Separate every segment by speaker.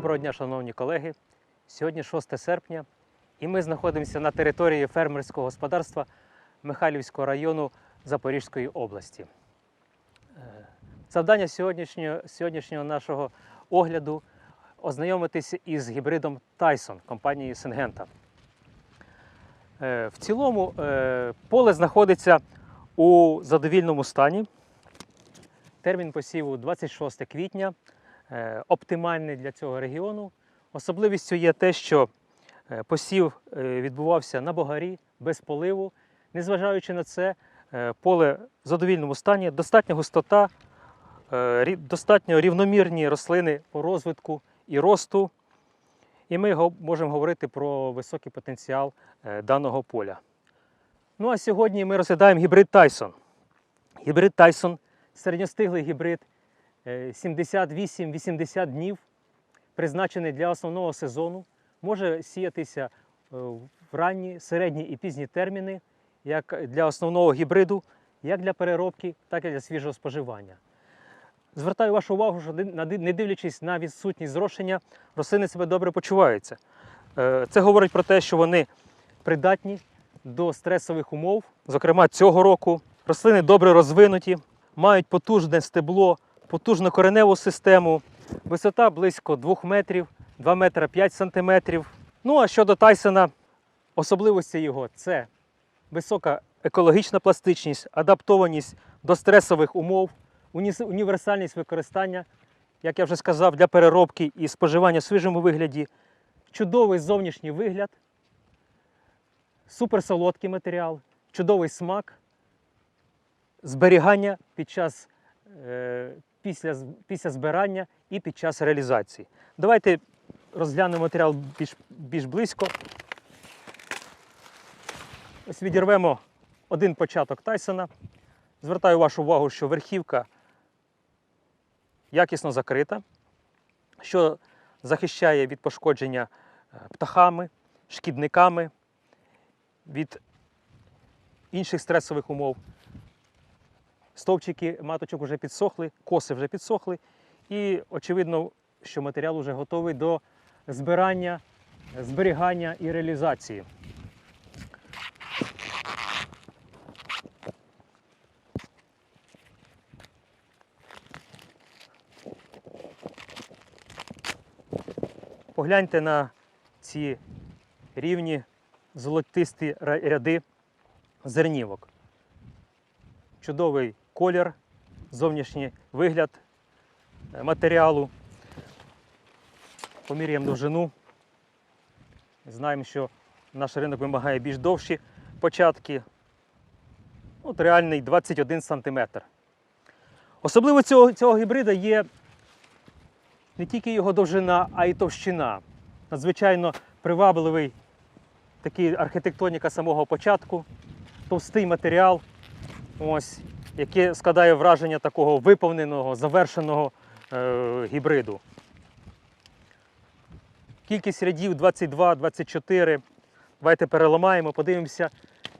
Speaker 1: Доброго дня, шановні колеги. Сьогодні 6 серпня, і ми знаходимося на території фермерського господарства Михайлівського району Запорізької області. Е, Завдання сьогоднішнього, сьогоднішнього нашого огляду ознайомитися із гібридом Tyson компанії. Е, В цілому е, поле знаходиться у задовільному стані. Термін посіву 26 квітня, оптимальний для цього регіону. Особливістю є те, що е, посів е, відбувався на богарі, без поливу. Незважаючи на це, е, поле в задовільному стані, достатня густота, е, достатньо рівномірні рослини по розвитку і росту. І ми можемо говорити про високий потенціал е, даного поля. Ну а сьогодні ми розглядаємо гібрид Tyson. Гібрид Tyson середньостиглий гібрид е, 78-80 днів, призначений для основного сезону, може сіятися е, в ранні, середні і пізні терміни, як для основного гібриду, як для переробки, так і для свіжого споживання. Звертаю вашу увагу, що не дивлячись на відсутність зрошення, рослини себе добре почуваються. Е, Це говорить про те, що вони придатні до стресових умов. Зокрема, цього року рослини добре розвинуті, мають потужне стебло, потужну кореневу систему, висота близько 2 метрів, 2 метра 5 сантиметрів. Ну а щодо Тайсона, особливості його це висока екологічна пластичність, адаптованість до стресових умов, універсальність використання, як я вже сказав, для переробки і споживання в свіжому вигляді, чудовий зовнішній вигляд, суперсолодкий матеріал, чудовий смак, зберігання під час, е, після, після збирання і під час реалізації. Давайте розглянемо матеріал більш, більш близько. Ось відірвемо один початок Тайсона. Звертаю вашу увагу, що верхівка якісно закрита, що захищає від пошкодження е, птахами, шкідниками, від інших стресових умов. Стовпчики маточок вже підсохли, коси вже підсохли, і очевидно, що матеріал вже готовий до збирання, зберігання і реалізації. Погляньте на ці рівні золотисті ряди зернівок. Чудовий колір, зовнішній вигляд е, матеріалу. Поміряємо довжину. Знаємо, що наш ринок вимагає більш довші початки. От реальний 21 см. Особливо цього, цього гібрида є не тільки його довжина, а й товщина. Надзвичайно привабливий такий архітектоніка самого початку, товстий матеріал, ось, який складає враження такого виповненого, завершеного е, гібриду. Кількість рядів 22-24. Давайте переламаємо, подивимося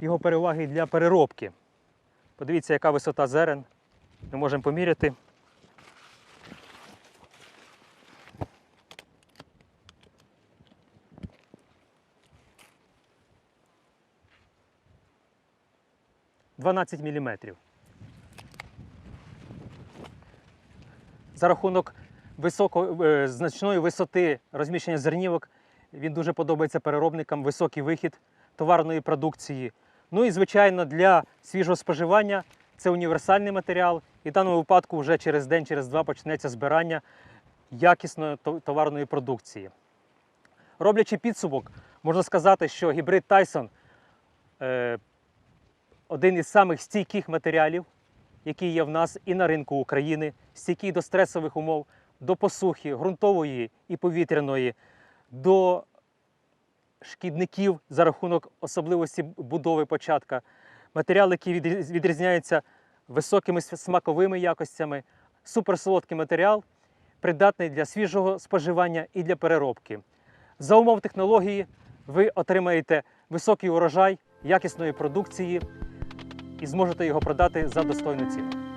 Speaker 1: його переваги для переробки. Подивіться, яка висота зерен. Ми можемо поміряти. Дванадцять міліметрів. За рахунок високо, е, значної висоти розміщення зернівок він дуже подобається переробникам, високий вихід товарної продукції. Ну і, звичайно, для свіжого споживання це універсальний матеріал, і в даному випадку вже через день, через два почнеться збирання якісної товарної продукції. Роблячи підсумок, можна сказати, що гібрид Tyson е, один із самих стійких матеріалів, який є в нас і на ринку України, стійкий до стресових умов, до посухи, ґрунтової і повітряної, до шкідників за рахунок особливості будови початка. Матеріал, який відріз- відрізняється високими смаковими якостями, суперсолодкий матеріал, придатний для свіжого споживання і для переробки. За умов технології ви отримаєте високий урожай якісної продукції і зможете його продати за достойну ціну.